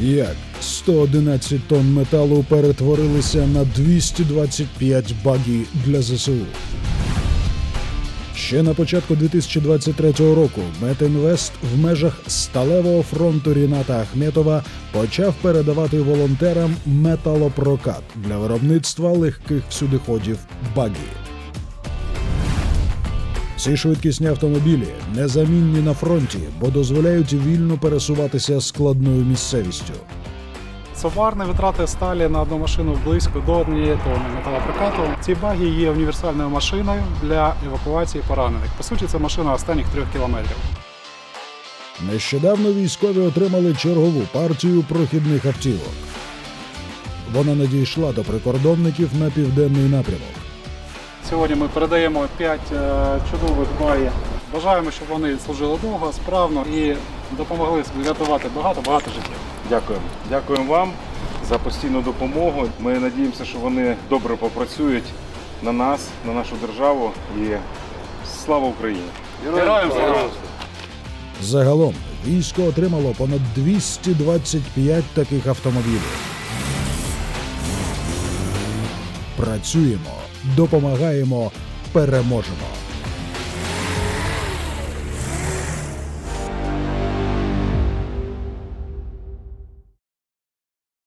Як 111 тонн металу перетворилися на 225 багі для ЗСУ. Ще на початку 2023 року Метінвест в межах сталевого фронту Ріната Ахметова почав передавати волонтерам металопрокат для виробництва легких всюдиходів багі. Ці швидкісні автомобілі незамінні на фронті, бо дозволяють вільно пересуватися складною місцевістю. Сумарні витрати сталі на одну машину близько до однієї тонни металопрокату. Ці баги є універсальною машиною для евакуації поранених. По суті, це машина останніх трьох кілометрів. Нещодавно військові отримали чергову партію прохідних автівок. Вона надійшла до прикордонників на південний напрямок. Сьогодні ми передаємо 5 чудових багів. Бажаємо, щоб вони служили довго, справно і допомогли врятувати багато-багато життів. Дякуємо. Дякуємо вам за постійну допомогу. Ми надіємося, що вони добре попрацюють на нас, на нашу державу. І слава Україні! Героям слава! Загалом військо отримало понад 225 таких автомобілів. Працюємо, допомагаємо, переможемо.